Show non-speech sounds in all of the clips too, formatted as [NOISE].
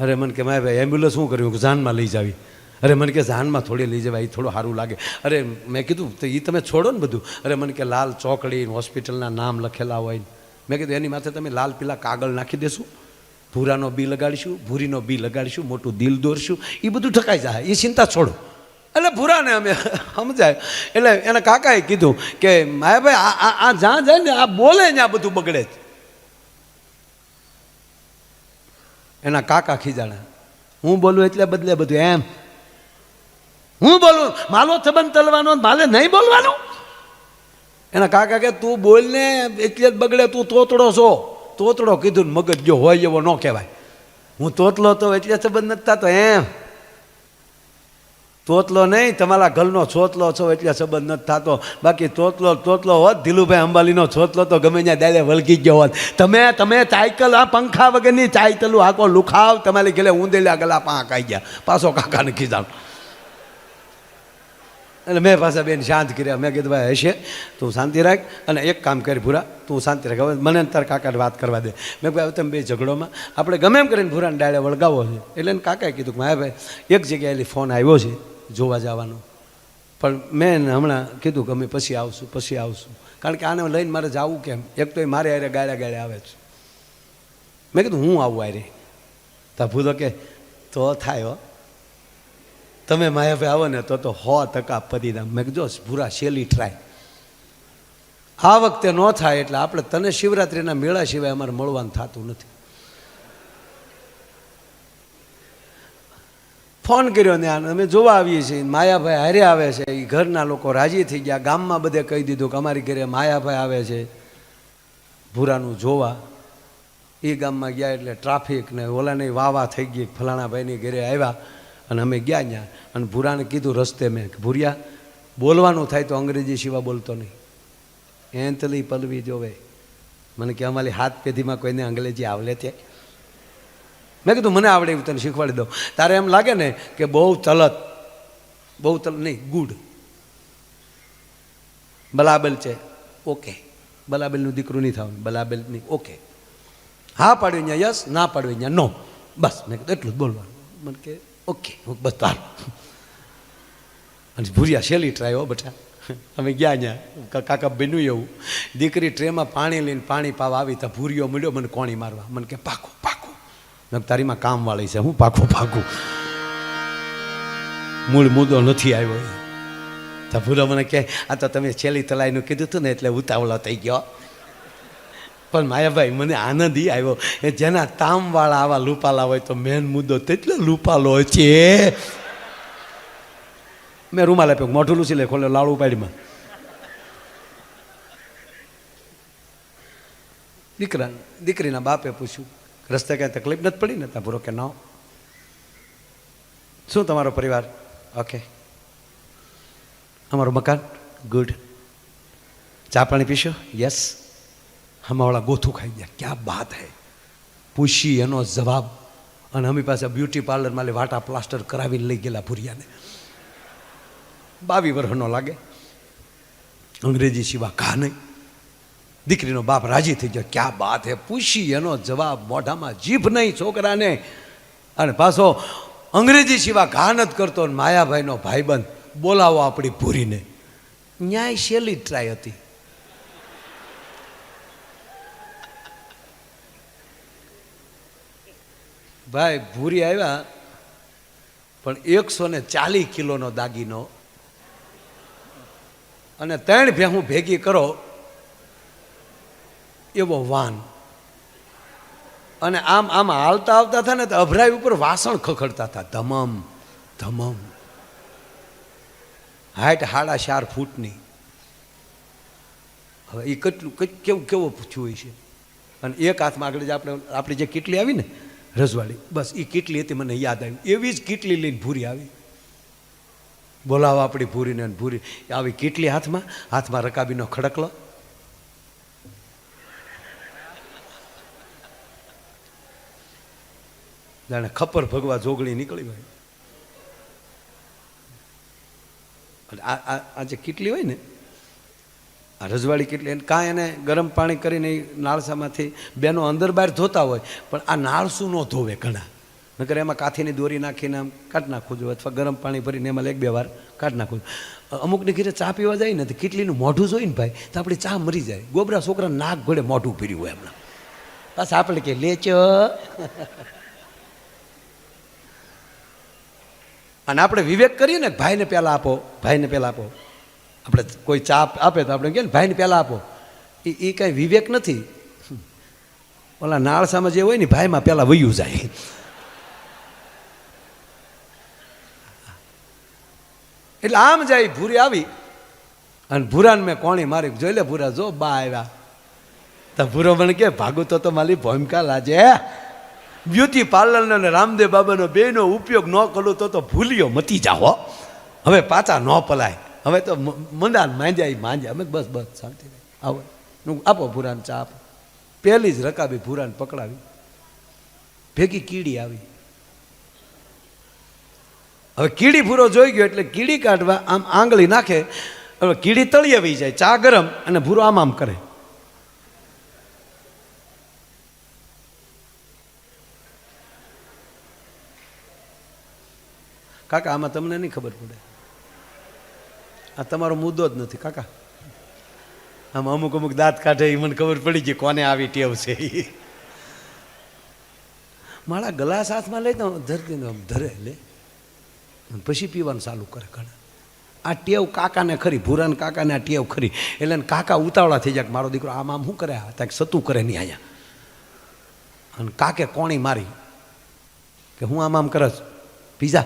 અરે મને કે મારે ભાઈ એમ્બ્યુલન્સ શું કર્યું? કે જાનમાં લઈ જાવી. અરે મને કે જાનમાં થોડી લઈ જવાય એ થોડું સારું લાગે. અરે મેં કીધું, તો એ તમે છોડો ને બધું. અરે મને કે લાલ ચોકડી હોસ્પિટલના નામ લખેલા હોય મેં કીધું, એની માથે તમે લાલ પીલા કાગળ નાખી દેશું. ભૂરાનો બી લગાડીશું, ભૂરીનો બી લગાડીશું, મોટું દિલ દોરશું. એ બધું ઠકાઈ જાય. એ ચિંતા છોડો. એટલે ભૂરાને અમે સમજાય. એટલે એના કાકાએ કીધું કે માયાભાઈ ભાઈ આ આ જ્યાં જાય ને, આ બોલે ને આ બધું બગડે જ. એના કાકા ખીજાણા. હું બોલું એટલે બદલે બધું એમ. હું બોલું, માલો સંબંધ તલવાનો માલે નહીં બોલવાનું? એના કાકા કે, તું બોલ ને, એટલે જ બગડે તું તોતડો છો. તોતડો કીધું મગજ જો હોય એવો ન કહેવાય. હું તોતલો તો એટલે સંબંધ નથી થતો એમ. તોતલો નહીં, તમારા ઘરનો છોતલો છો એટલે સંબંધ નથી થતો. બાકી તોતલો તોતલો હોત ધીલુભાઈ અંબાલીનો છોતલો તો ગમે ત્યાં દાડે વળગી ગયો હોત. તમે તમે ચાયકલ, આ પંખા વગરની ચાયતલું આખો લુખાવ, તમારી ઘેલે ઊંધેલા ગલા પાંખ આવી ગયા. પાછો કાકાને કીધા. એટલે મેં પાછા બેન શાંત કર્યા. મેં કીધું, ભાઈ, હશે. તું શાંતિ રાખ અને એક કામ કરી ભૂરા. તું શાંતિ રાખ. હવે મને તાર કાકાને વાત કરવા દે. મેં હવે તમે બે ઝઘડોમાં. આપણે ગમે એમ કરીને ભૂરાને ડાળે વળગાવો છે. એટલે કાકાએ કીધું કે, માયા ભાઈ, એક જગ્યાએ ફોન આવ્યો છે. જોવા જવાનો. પણ મેં હમણાં કીધું કે અમે પછી આવશું પછી આવશું. કારણ કે આને લઈને મારે જવું કેમ? એક તો એ મારે હારે ગાળ્યા ગાળ્યા આવે છે. મેં કીધું, હું આવું આરે તા ભૂલો કે, તો થાય હો. તમે માયાભાઈ આવો ને તો તો સો ટકા પરિણામ મેં કીધું ભૂરા શેલી ટ્રાય આ વખતે ન થાય એટલે આપણે તને શિવરાત્રિના મેળા સિવાય અમારે મળવાનું થતું નથી. ફોન કર્યો ને અમે જોવા આવીએ છીએ. માયાભાઈ હારે આવે છે. એ ઘરના લોકો રાજી થઈ ગયા. ગામમાં બધે કહી દીધું કે અમારી ઘરે માયાભાઈ આવે છે. ભૂરાનું જોવા. એ ગામમાં ગયા એટલે ટ્રાફિક ને ઓલાને વાવા થઈ ગઈ ફલાણા ભાઈની ઘરે આવ્યા અને અમે ગયા ત્યાં. અને ભૂરાને કીધું રસ્તે મેં ભૂરિયા, બોલવાનું થાય તો અંગ્રેજી સિવાય બોલતો નહીં. એંતલી પલવી જોવે. મને કે અમારી હાથ પેઢીમાં કોઈને અંગ્રેજી આવલે છે મેં કીધું, મને આવડે એવું તને શીખવાડી દઉં. તારે એમ લાગે ને કે બહુ તલત બહુ તલત નહીં, ગુડ. બલાબલ છે, ઓકે. બલાબેલનું દીકરું નહીં થવાનું, બલાબેલ નહીં, ઓકે. હા પાડ્યું અહીંયા યસ, ના પાડ્યું અહીંયા નો. બસ, મેં કીધું, એટલું જ બોલવાનું. મને કે, ઓકે, બસ તાર. અને ભૂરિયા, શેલી ટ્રાય હો બેટા. અમે ગયા અહીંયા કાકા બન્યું એવું. દીકરી ટ્રેમાં પાણી લઈને પાણી પાવા આવી, તો ભૂરિયો મળ્યો, મને કોણી મારવા. મને કે, પાકો, પાકું. મેં કીધું, તારીમાં કામવાળી છે. હું પાકું પાકું મૂળ મુદ્દો નથી આવ્યો. તો ભૂલો મને કહે આ તો તમે છેલ્લી તલાઈનું કીધું હતું ને એટલે ઉતાવળો થઈ ગયો. પણ માયાભાઈ મને આનંદ એ આવ્યો એ જેના તામવાળા આવા લૂપાલા હોય તો મેન મુદ્દો તેટલો લૂપાલો છે. મેં રૂમાલ આપ્યો મોઢું લૂસી લે ખોલે લાડુ પાડીમાં દીકરા દીકરીના બાપે પૂછ્યું રસ્તે કાંઈ તકલીફ નથી પડી ને ત્યાં પૂરો કે ન. શું તમારો પરિવાર? ઓકે અમારું મકાન? ગુડ ચા પાણી પીશો? યસ હમાવાળા ગોથું ખાઈ ગયા. ક્યાં બાત હે? પૂછી એનો જવાબ. અને અમી પાસે બ્યુટી પાર્લરમાં માલે વાટા પ્લાસ્ટર કરાવીને લઈ ગયેલા ભૂરિયાને. બાવી વર્ષનો લાગે. અંગ્રેજી સિવા કા નહીં. દીકરીનો બાપ રાજી થઈ ગયો. ક્યાં બાત હે? પૂછી એનો જવાબ મોઢામાં જીભ નહીં છોકરાને. અને પાછો અંગ્રેજી સિવાય ઘા જ કરતો અને માયાભાઈનો ભાઈબંધ, બોલાવો આપણી ભૂરીને. ન્યાય શેલી ટ્રાય હતી. ભાઈ, ભૂરી આવ્યા, પણ એકસો ને ચાલીસ કિલોનો દાગીનો. અને ત્રણ ભેહું ભેગી કરો. એવો વાન. અને આમ આમ હાલતા આવતા હતા ને તો અભરાઈ ઉપર વાસણ ખખડતા હતા. ધમમ ધમમ. હાઈટ હાડા ચાર ફૂટની. હવે એ કેટલું કેવું, કેવો પૂછ્યું હોય છે? અને એક હાથમાં આગળ જે આપણે, આપણી જે કીટલી આવી ને, રજવાડી, બસ એ કીટલી હતી, મને યાદ આવી. એવી જ કીટલી લઈને ભૂરી આવી. બોલાવો આપણી ભૂરીને ભૂરી. આવી કીટલી હાથમાં હાથમાં રકાબીનો ખડકલો. જાણે ખપર ભગવા જોગણી નીકળી હોય. અને આ આ જે કીટલી હોય ને, આ રજવાડી કેટલી, એને કાંઈ એને ગરમ પાણી કરીને નાળસામાંથી બેનો અંદર બહાર ધોતા હોય, પણ આ નાળસું ન ધોવે ઘણા. નકર એમાં કાથીની દોરી નાખીને આમ કાઢી નાખવું જોઈએ, અથવા ગરમ પાણી ભરીને એમાં એક બે વાર કાઢી નાખવું. અમુકની ઘરે ચા પીવા જાય ને, તો કેટલીનું મોઢું જોઈને ભાઈ, તો આપણી ચા મરી જાય. ગોબરા છોકરા નાક ઘોડે મોઢું પીર્યું હોય એમણે બસ આપણે કે, લેચો. અને આપણે વિવેક કરીએ ને ભાઈને પહેલાં આપો, ભાઈને પહેલાં આપો. આપણે કોઈ ચા આપે તો આપણે કહીએ ને, ભાઈને પહેલાં આપો. એ એ કાંઈ વિવેક નથી. ઓલા નાળસામાં જે હોય ને, ભાઈમાં પહેલાં વયું જાય. એટલે આમ જાય ભૂરી આવી. અને ભૂરાને મેં કોણી મારી, જોઈ લે ભૂરા, જો બા આવ્યા. તો ભૂરો મને કે ભાગુ તો તો મારી ભૂમિકા લાજે બ્યુટી પાર્લરનો અને રામદેવ બાબાનો બેનો ઉપયોગ ન કરું તો તો ભૂલ્યો મતી જાઓ હવે પાછા ન પલાય. હવે તો મંદાન માંજ્યા માંજ્યા. અમે બસ બસ, શાંતિ. આવો. આપો ભૂરાન ચા આપો. પહેલી જ રકાબી ભૂરાન પકડાવી. ભેગી કીડી આવી. હવે કીડી ભૂરો જોઈ ગયો એટલે કીડી કાઢવા આમ આંગળી નાખે. હવે કીડી તળિયે વહી જાય. ચા ગરમ અને ભૂરો આમ આમ કરે. કાકા, આમાં તમને નહીં ખબર પડે. આ તમારો મુદ્દો જ નથી, કાકા. આમ અમુક અમુક દાંત કાઢે એ મને ખબર પડી ગઈ કોને આવી ટેવ છે ઈ. મારા ગ્લાસ હાથમાં લઈ દઉં ધરતી આમ ધરે લે. પછી પીવાનું ચાલુ કરે ઘણા. આ ટેવ કાકાને ખરી, ભૂરાન કાકાને આ ટેવ ખરી. એટલે કાકા ઉતાવળા થઈ જાય મારો દીકરો આમ આમ શું કરે? ત્યાં સતું કરે નહીં અહીંયા. અને કાકે કોણી મારી કે હું આમ આમ કરસ. પીઝા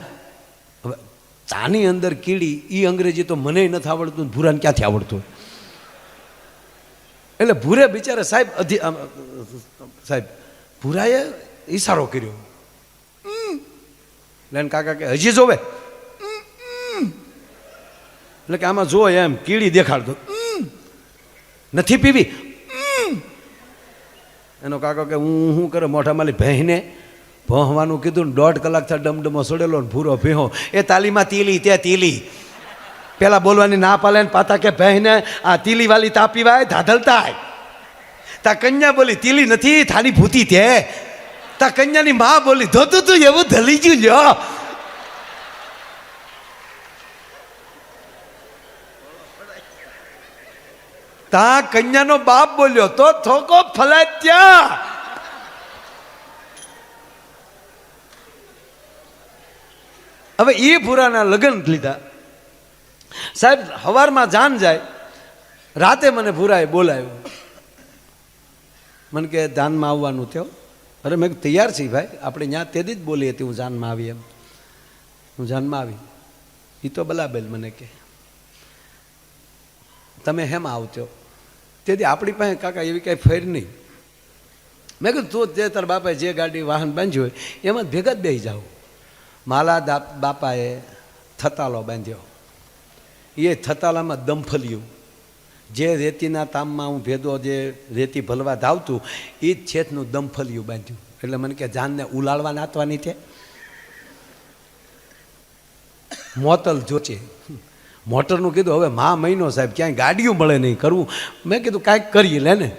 ચાની અંદર કીડી એ અંગ્રેજી તો મને નથી આવડતું ભૂરાને ક્યાંથી આવડતું એટલે ભૂરે બિચારા સાહેબ અધિ સાહેબ ભૂરાએ ઈશારો કર્યો. હમ. એટલે કાકા કે હજી જોવે. એટલે કે આમાં જો એમ કીડી દેખાડતો. નથી પીવી? એનો કાકો કે હું શું કરે મોઢામાં માલી ભેંને ભોંહવાનું કીધું ને દોઢ કલાક થયા ડમડમો સડેલો ને ભૂરો ભેહો. એ તાલીમાં તીલી, તે તીલી. પેલા બોલવાની ના પાલે ને પાતા કે બહેને આ તીલી વાલી તાપી વાય ધાધલતાય. તા કન્યા બોલી, તીલી નથી, થાની ભૂતી તે. તા કન્યાની મા બોલી ધોતું તું એવું ધલી ગયું લ્યો. તા કન્યાનો બાપ બોલ્યો, તો થોકો ફલાય ત્યાં. હવે એ ભૂરાના લગ્ન લીધા. સાહેબ સવારમાં જાન જાય, રાતે મને ભૂરાએ બોલાવ્યો. મને કે, જાનમાં આવવાનું થયો? અરે, મેં તૈયાર છીએ ભાઈ, આપણે ત્યાં તેથી જ બોલી હતી હું જાનમાં આવી એમ. હું જાનમાં આવી. એ તો બલાબેલ મને કે તમે હેમાં આવતો તેથી આપણી પાસે કાકા એવી કાંઈ ફેર નહીં. મેં કીધું, તું જે તાર બાપાએ જે ગાડી વાહન બાંધ્યું હોય, એમાં ભેગા જ બેસી જાઓ. માલા બાપાએ થતાલો બાંધ્યો. એ થતાલામાં દમફલિયું જે રેતીના તામમાં હું ભેદો જે રેતી ભલવા ધાવતું, એ જ છેતનું દમફલિયું બાંધ્યું. એટલે મને કે જાનને ઉલાળવા નાતવાની છે મોતલ જોચે. મોટરનું કીધું, હવે મા મહિનો સાહેબ, ક્યાંય ગાડીઓ મળે નહીં, કરવું. મેં કીધું, કાંઈક કરીએ, લે ને.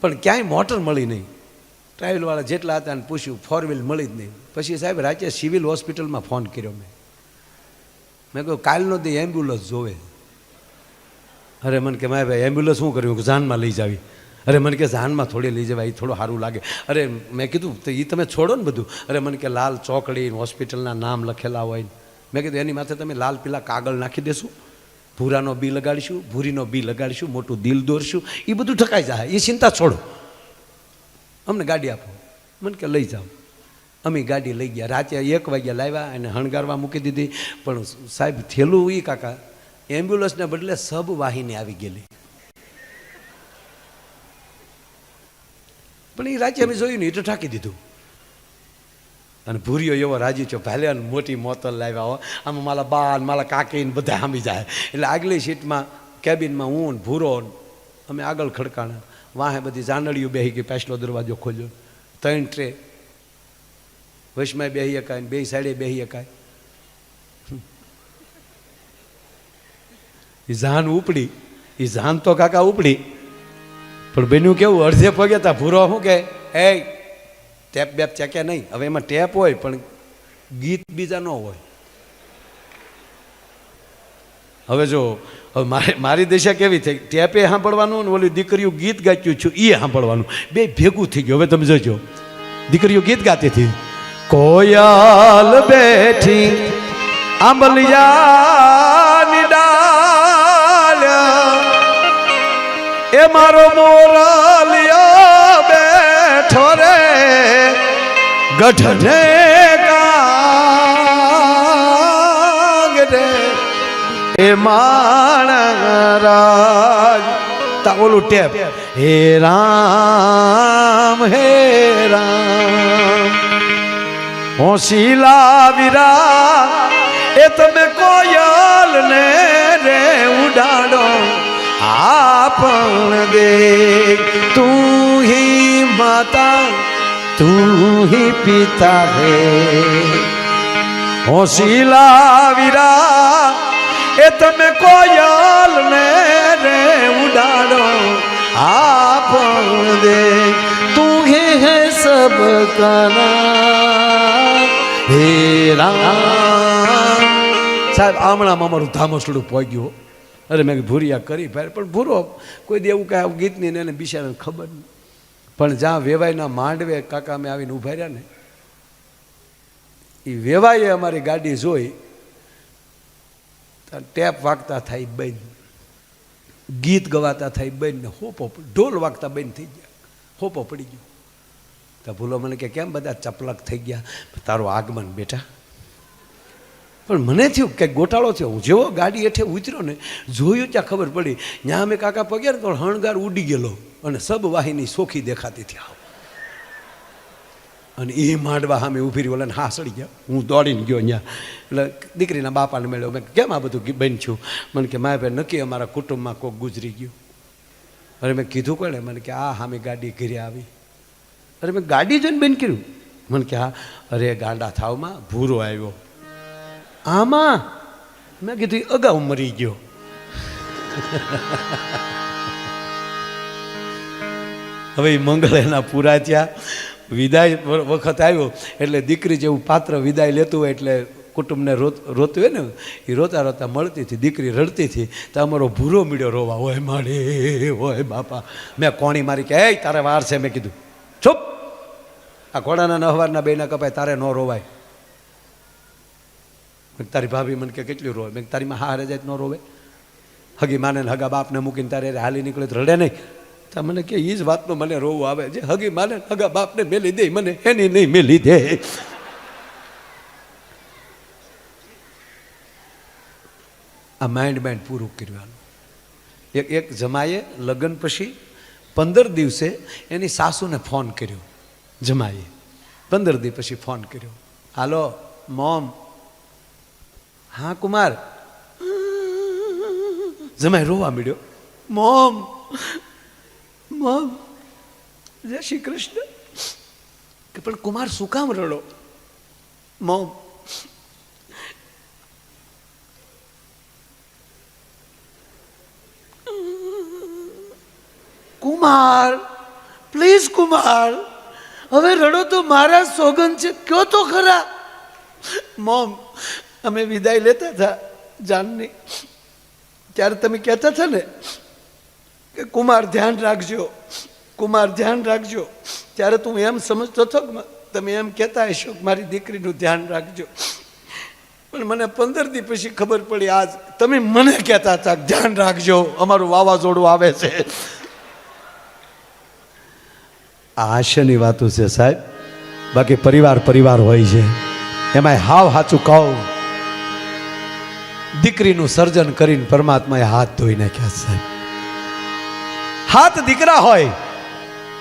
પણ ક્યાંય મોટર મળી નહીં. ટ્રાવેલવાળા જેટલા હતા ને પૂછ્યું ફોર વ્હીલ મળી જ નહીં. પછી સાહેબ રાતે સિવિલ હોસ્પિટલમાં ફોન કર્યો મેં. મેં કહ્યું, કાલનો દે એમ્બ્યુલન્સ જોવે. અરે, મને કે, મારે ભાઈ એમ્બ્યુલન્સ શું કર્યું? જાનમાં લઈ જાવી. અરે, મને કે, જાનમાં થોડી લઈ જવાય એ થોડું સારું લાગે. અરે, મેં કીધું, તો એ તમે છોડો ને બધું. અરે, મને કે, લાલ ચોકડી હોસ્પિટલના નામ લખેલા હોય મેં કીધું, એની માથે તમે લાલ પીલા કાગળ નાખી દેશું. ભૂરાનો બી લગાડીશું, ભૂરીનો બી લગાડીશું, મોટું દિલ દોરશું. એ બધું ઠકાઈ જાય. એ ચિંતા છોડો. અમને ગાડી આપો. મને કે લઈ જાઓ. અમે ગાડી લઈ ગયા. રાતે એક વાગ્યા લાવ્યા અને હણગારવા મૂકી દીધી. પણ સાહેબ, થેલું એ કાકા, એમ્બ્યુલન્સને બદલે સબ વાહિની આવી ગયેલી. પણ એ રાતે અમે જોયું ને એ તો ઠાકી દીધું. અને ભૂરીઓ એવો રાજી છો ભલે અને મોટી મોતલ લાવ્યા હો. આમાં મારા બા ને મારા કાકી ને બધા સામી જાય. એટલે આગલી સીટમાં કેબિનમાં હું ભૂરો અમે આગળ ખડકાણા. વાહે બધી જાનડીઓ બેહી ગઈ, પાછલો દરવાજો ખોલ્યો. ત્રણ ટ્રે. વચમાં બેહી શકાય બે સાઈડે બેહી એકાય એ જાન ઉપડી. એ જાન તો કાકા ઉપડી. પણ બેનું કેવું? અડધે પગે તા ભૂરો શું કે? એ ટેપ બેપ ચેક્યા નહીં. હવે એમાં ટેપ હોય, પણ ગીત બીજા ન હોય. હવે જો હવે મારે મારી દિશા કેવી થઈ? ટેપે સાંભળવાનું ને ઓલી દીકરીઓ ગીત ગાચ્યું છું એ સાંભળવાનું. બે ભેગું થઈ ગયું. હવે તમે જોજો. દીકરીઓ ગીત ગાતી હતી. કોયલ બેઠી આંબલિયાની ડાલ્યા એ મારો મોરલિયો બેઠો રે ગઢને એ માણરાજ તા ઓલું ટેપ. હે રામ હે રામ. હોશીલા વિરા એ તમે કોયલ ને રે ઉડાડો. આપણ દે. તું હી માતા, તું હી પિતા હે. હોશીલા વિરા એ તમે કોયલ ને રે ઉડાડો, આપ દે. તું હે હે સબ કના. હે રામ. સાહેબ, આમણામાં અમારું ધામસડું પહોંચ્યું અરે, મેં ભૂરિયા કરી ભાઈ, પણ ભૂરો, કોઈ દેવું કાંઈ આવું ગીતની ને એને બિચારાને ખબર નહીં. પણ જ્યાં વેવાયના માંડવે કાકા મેં આવીને ઊભા રહ્યા ને એ વેવાઈએ અમારી ગાડી જોઈ ટેપ વાગતા થાય બંધ. ગીત ગવાતા થાય બંધ હોપો ઢોલ વાગતા બંધ થઈ ગયા. હોપો પડી ગયો. તો ભૂલો મને કે, કેમ બધા ચપલક થઈ ગયા? તારું આગમન બેટા. પણ મને થયું કે ગોટાળો થયો. હું જેવો ગાડી હેઠે ઉતર્યો ને, જોયું ત્યાં ખબર પડી ત્યાં અમે કાકા પગ્યા ને તો હણગાર ઉડી ગયેલો અને સબ વાહિની સોખી દેખાતી આવ અને એ માંડવા સામે ઊભી રહી ઓલાને હાસડી ગયા. હું દોડીને ગયો ત્યાં એટલે દીકરીના બાપાને મળ્યો. મેં કેમ આ બધું બન છું. મને કે મારા ભાઈ, નક્કી અમારા કુટુંબમાં કોક ગુજરી ગયું. અરે મેં કીધું કોને? મને કે, આ સામે ગાડી ઘરે આવી. અરે મેં ગાડી જોઈને બેન કર્યું. મને કે, હા. અરે, ગાંડા થાવમાં ભૂરો આવ્યો. આમાં? મેં કીધું, "ઈ અગાઉ મરી ગયો. [LAUGHS] હવે મંગળ એના પૂરા થયા. વિદાય વખત આવ્યો, એટલે દીકરી જેવું પાત્ર વિદાય લેતું હોય એટલે કુટુંબને રોત, રોતું હોય ને, એ રોતા રોતા મળતી હતી, દીકરી રડતી હતી, તો અમારો ભૂરો મીડ્યો, રોવા હોય માડે હોય બાપા. મેં કોણી મારી કે તારે વાર છે, મેં કીધું. છુપ આ ઘોડાના નહવારના બેના કપાય, તારે ન રોવાય. તારી ભાભી મને કે કેટલું રોવે? મેં તારીમાં હારે જાય ન રોવે. હગી માને હગા બાપને મૂકીને તારે હાલી નીકળે તો રડે નહીં. મને કે એ જ વાતનો મને રોવું આવે જે હગી માને હગા બાપને મેલી દે, મને એની નહીં મેલી દે. આ માઇન્ડ માઇન્ડ પૂરું કરવાનું એક એક જમાએ લગ્ન પછી પંદર દિવસે એની સાસુને ફોન કર્યો. જમાએ પંદર દિવસ પછી ફોન કર્યો. Hello, mom. હા, કુમાર. જમાઈ રોવા મળ્યો મોમ. મોમ. જય શ્રી કૃષ્ણ. કે પણ કુમાર શું કામ રડો? મોમ. કુમાર, પ્લીઝ કુમાર, હવે રડો તો મારા સોગન છે, કયો તો ખરા? મોમ, અમે વિદાય લેતા હતા જાનની. ત્યારે તમે કહેતા હતા ને કે કુમાર ધ્યાન રાખજો. કુમાર ધ્યાન રાખજો. ત્યારે તું એમ સમજતો હતો કે તમે એમ કહેતા હશો મારી દીકરીનું ધ્યાન રાખજો. પણ મને પંદર દી પછી ખબર પડી આજ તમે મને કહેતા હતા ધ્યાન રાખજો, અમારું વાવાઝોડું આવે છે. આ હાસ્યની વાતો છે સાહેબ. બાકી પરિવાર પરિવાર હોય છે. એમાંય હાવ સાચું કહું. દીકરીનું સર્જન કરીને પરમાત્માએ હાથ ધોઈ નાખ્યા સાહેબ. હાથ દીકરા હોય,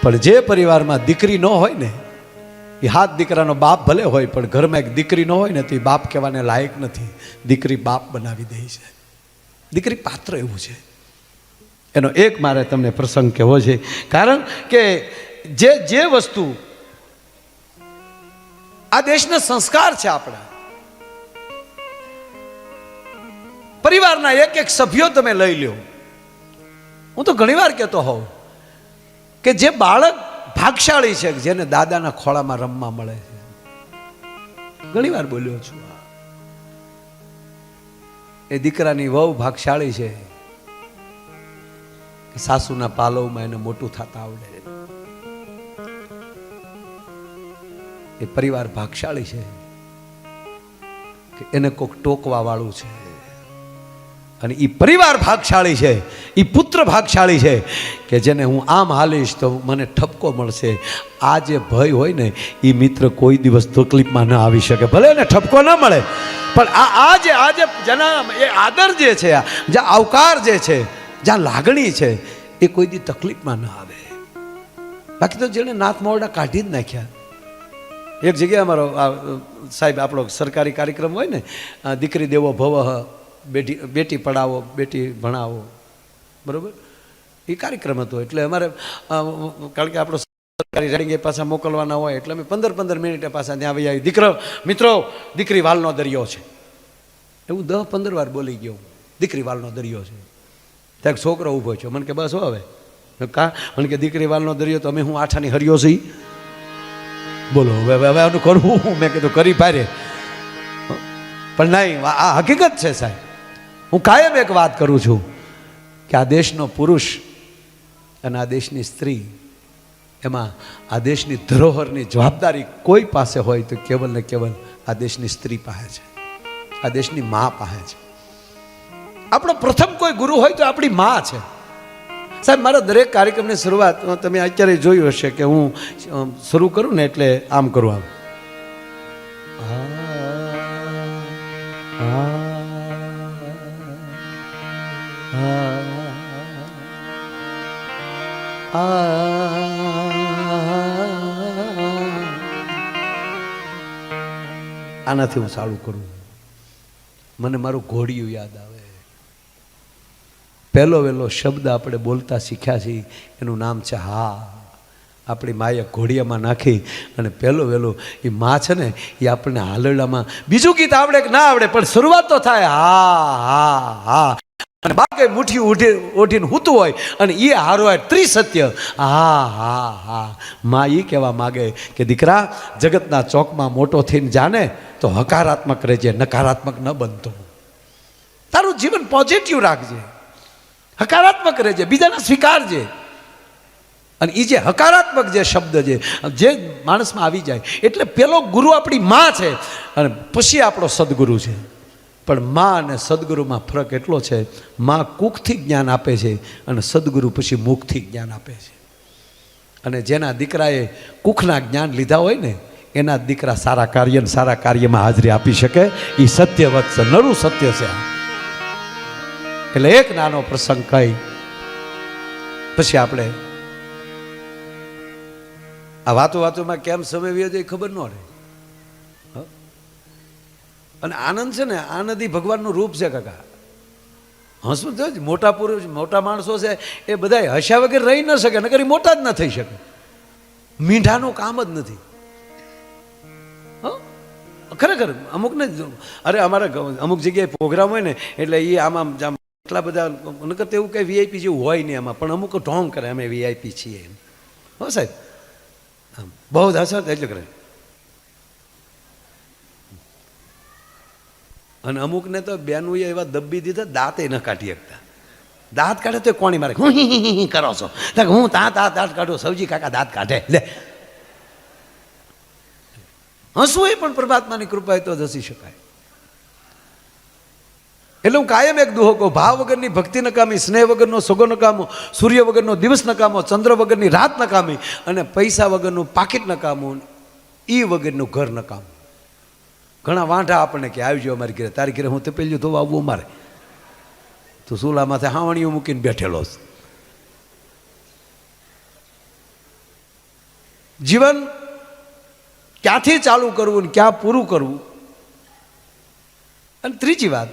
પણ જે પરિવારમાં દીકરી ન હોય ને, એ હાથ દીકરાનો બાપ ભલે હોય, પણ ઘરમાં એક દીકરી ન હોય ને, તો એ બાપ કહેવાને લાયક નથી. દીકરી બાપ બનાવી દે છે. દીકરી પાત્ર એવું છે. એનો એક મારે તમને પ્રસંગ કહેવો છે. કારણ કે જે જે વસ્તુ આ દેશના સંસ્કાર છે આપણા. પરિવારના એક એક સભ્યો તમે લઈ લ્યો. હું તો ઘણીવાર કહેતો હોઉં કે જે બાળક ભાગશાળી છે, જેને દાદાના ખોળામાં રમવા મળે છે. ઘણી વાર બોલ્યો છું એ દીકરાની વહુ ભાગશાળી છે સાસુના પાલવમાં એને મોટું થતા આવડે. એ પરિવાર ભાગશાળી છે કે એને કોક ટોકવા વાળું છે. અને એ પરિવાર ભાગશાળી છે એ પુત્ર ભાગશાળી છે, કે જેને હું આમ હાલીશ તો મને ઠપકો મળશે. આ જે ભય હોય ને એ મિત્ર કોઈ દિવસ તકલીફમાં ન આવી શકે. ભલે એને ઠપકો ન મળે, પણ આ આ જે આ જે જેના એ આદર જે છે જ્યાં આવકાર જે છે, જ્યાં લાગણી છે, એ કોઈ દી તકલીફમાં ન આવે. બાકી તો જેણે નાથ મોરડા કાઢી જ નાખ્યા. એક જગ્યાએ અમારો સાહેબ, આપણો સરકારી કાર્યક્રમ હોય ને દીકરી દેવો ભવ બેટી બેટી પઢાવો, બેટી ભણાવો. બરોબર? એ કાર્યક્રમ હતો. એટલે અમારે કારણ કે આપણો સરકારી રેડિંગ પાછા મોકલવાના હોય, એટલે અમે પંદર પંદર મિનિટે પાછા ત્યાં આવી આવી દીકરો, મિત્રો, દીકરી વાલનો દરિયો છે. એવું દસ પંદર વાર બોલી ગયો દીકરી વાલનો દરિયો છે. ત્યાં છોકરો ઊભો છે. મને કે, બસ હવે. કા? મને કે, દીકરી વાલનો દરિયો તો અમે હું આઠાની હરિયો છી. બોલો, હવે હવે આનું કરવું મેં કીધું, કરી પારે પણ નહીં, આ હકીકત છે સાહેબ. હું કાયમ એક વાત કરું છું કે આ દેશનો પુરુષ અને આ દેશની સ્ત્રી, એમાં આ દેશની ધરોહરની જવાબદારી કોઈ પાસે હોય તો કેવલ ને કેવલ આ દેશની સ્ત્રી પાસે છે. આ દેશની મા પાસે છે. આપણો પ્રથમ કોઈ ગુરુ હોય તો આપણી મા છે. સાહેબ, મારા દરેક કાર્યક્રમની શરૂઆત તમે અત્યારે જોયું હશે કે હું શરૂ કરું ને એટલે આમ કરું આમ. આનાથી હું ચાલુ કરું. મને મારું ઘોડિયું યાદ આવે. પહેલો વહેલો શબ્દ આપણે બોલતા શીખ્યા છીએ, એનું નામ છે હા. આપણી માએ ઘોડિયામાં નાખી અને પહેલો વહેલો એ મા છે ને, એ આપણને હાલરડામાં બીજું ગીત આવડે કે ના આવડે, પણ શરૂઆત તો થાય, હા હા હા. અને બાકી મુઠ્ઠી ઉઠી ઉઠીને હૂતું હોય અને એ હારો ત્રિસત્ય. હા હા હા માં એ કહેવા માગે કે દીકરા, જગતના ચોકમાં મોટો થઈને જાને તો હકારાત્મક રહેજે, નકારાત્મક ન બનતો તારું જીવન પોઝિટિવ રાખજે. હકારાત્મક રહેજે, બીજાને સ્વીકારજે. અને એ જે હકારાત્મક જે શબ્દ છે, જે માણસમાં આવી જાય. એટલે પેલો ગુરુ આપણી માં છે અને પછી આપણો સદગુરુ છે. પણ માં અને સદગુરુમાં ફરક એટલો છે, માં કુખથી જ્ઞાન આપે છે અને સદગુરુ પછી મુખથી જ્ઞાન આપે છે. અને જેના દીકરાએ કુખના જ્ઞાન લીધા હોય ને, એના દીકરા સારા કાર્ય સારા કાર્યમાં હાજરી આપી શકે. એ સત્ય વત્સ નરું સત્ય છે એટલે એક નાનો પ્રસંગ કહી, પછી આપણે આ વાતો વાતોમાં કેમ સમય વ્યો ખબર ન રહે? અને આનંદ છે ને આ નદી ભગવાનનું રૂપ છે કાકા. હસવું જ મોટા પુરુષ, મોટા માણસો છે, એ બધા હસ્યા વગર રહી ન શકે, નકર કરી મોટા જ ન થઈ શકે. મીઠાનું કામ જ નથી? ખરેખર, અમુકને અરે અમારા અમુક જગ્યાએ પ્રોગ્રામ હોય ને, એટલે એ આમાં આમ એટલા બધા, નકર તો એવું કંઈ વીઆઈપી જેવું હોય નહીં આમાં, પણ અમુક ઢોંગ કરે, અમે વીઆઈપી છીએ એમ. હો સાહેબ? બહુ જ હસત એટલે કરે. અને અમુકને તો બેનુએ એવા દબ્બી દીધા, દાંતે ન કાઢી શકતા. દાંત કાઢે તો કોણી મારે, હું કરો છો? હું તાંત તા દાંત કાઢું સૌજી કાકા દાંત કાઢે. લે. હસવું એ પણ પરમાત્માની કૃપા તો જ હસી શકાય. એટલે હું કાયમ એક દુહો ભાવ વગરની ભક્તિ નકામી, સ્નેહ વગરનો સગો નકામો, સૂર્ય વગરનો દિવસ નકામો, ચંદ્ર વગરની રાત નકામી અને પૈસા વગરનું પાકીટ નકામું, ઈ વગરનું ઘર નકામું. ઘણા વાંઢા આપણને કે આવજો અમારી ઘરે, તારી ઘરે હું તે પેલું ધોવા આવવું અમારે. તો સુલા માથે હાવણીઓ મૂકીને બેઠેલો જીવન ક્યાંથી ચાલુ કરવું ને ક્યાં પૂરું કરવું? અને ત્રીજી વાત,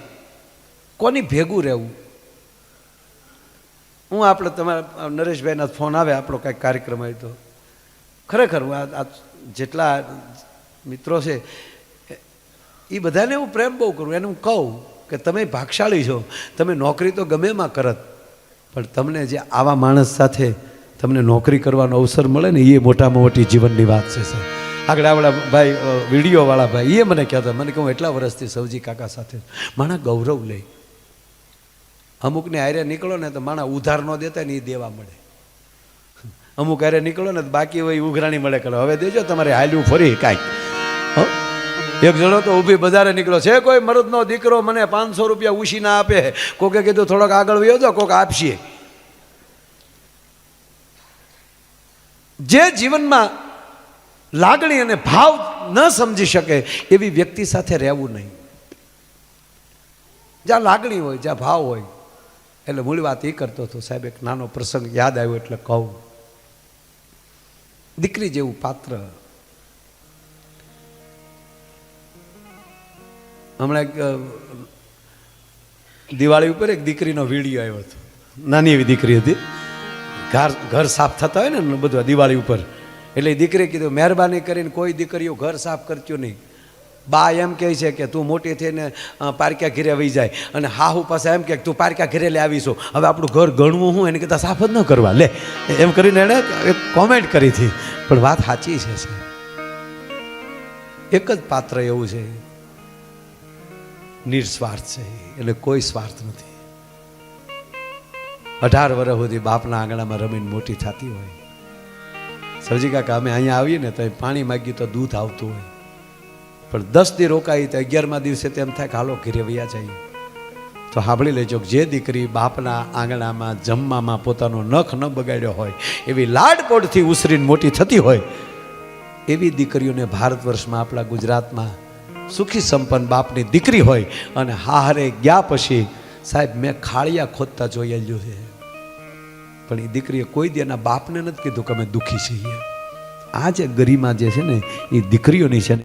કોની ભેગું રહેવું? હું આપણે તમારા, નરેશભાઈના ફોન આવે, આપણો કાંઈક કાર્યક્રમ હોય તો. ખરેખર હું આ જેટલા મિત્રો છે એ બધાને હું પ્રેમ બહુ કરું, એને હું કહું કે તમે ભાગશાળી છો, તમે નોકરી તો ગમે એમાં કરત, પણ તમને જે આવા માણસ સાથે તમને નોકરી કરવાનો અવસર મળે ને એ મોટામાં મોટી જીવનની વાત છે, સાહેબ. આગળ આવડા ભાઈ વિડીયોવાળા ભાઈ એ મને કહેતા, મને કહું, એટલા વર્ષથી સૌજી કાકા સાથે માણા ગૌરવ લઈ અમુકને આયરે નીકળો ને તો માણા ઉધાર ન દેતા ને એ દેવા મળે. અમુક આયરે નીકળો ને બાકી હોય ઉઘરાણી મળે કરો હવે દેજો, તમારે હાલ્યું ફરી કાંઈક? એક જણો તો ઊભી બજારે નીકળ્યો છે કોઈ મરદનો દીકરો મને પાંચસો રૂપિયા ઉછી ના આપે કોકે કીધું, થોડોક આગળ વયો તો કોક આપશે. જે જીવનમાં લાગણી અને ભાવ ન સમજી શકે, એવી વ્યક્તિ સાથે રહેવું નહીં. જ્યાં લાગણી હોય, જ્યાં ભાવ હોય, એટલે મૂળ વાત એ કરતો હતો, સાહેબ, એક નાનો પ્રસંગ યાદ આવ્યો એટલે કહું. દીકરી જેવું પાત્ર હમણાં એક દિવાળી ઉપર એક દીકરીનો વીડિયો આવ્યો હતો. નાની એવી દીકરી હતી. ઘર ઘર સાફ થતા હોય ને બધું દિવાળી ઉપર. એટલે દીકરીએ કીધું, મહેરબાની કરીને કોઈ દીકરીઓ ઘર સાફ કરજો નહીં. બા એમ કહે છે કે, તું મોટી થઈને પારક્યા ઘીરે વહી જાય. અને હાહુ પાસે એમ કહે તું પારક્યા ઘીરે લે આવીશું હવે આપણું ઘર ગણવું હું, એને કહેતા સાફ જ ન કરવા. લે. એમ કરીને એણે એક કોમેન્ટ કરી હતી. પણ વાત સાચી છે એક જ પાત્ર એવું છે. નિર્સ્વાર્થ છે, એટલે કોઈ સ્વાર્થ નથી. અઢાર વર્ષ સુધી બાપના આંગણામાં રમીને મોટી થતી હોય. સૌજી કાકા, અમે અહીંયા આવીએ ને તો પાણી માગીએ તો દૂધ આવતું હોય. પણ દસ દી રોકાઈ તો અગિયારમા દિવસે તેમ થાય કે હાલો ઘરે વૈયા જઈએ. તો સાંભળી લેજો જે દીકરી બાપના આંગણામાં જમવામાં પોતાનો નખ ન બગાડ્યો હોય, એવી લાડકોડથી ઉસરીને મોટી થતી હોય, એવી દીકરીઓને ભારત વર્ષમાં આપણા ગુજરાતમાં સુખી સંપન્ન બાપની દીકરી હોય અને હારે ગયા પછી સાહેબ મેં ખાળિયા ખોદતા જોયેલું છે. પણ એ દીકરીએ કોઈ દી એના બાપને નથી કીધું કે અમે દુઃખી છીએ. આ જે ગરિમા જે છે ને, એ દીકરીઓની છે ને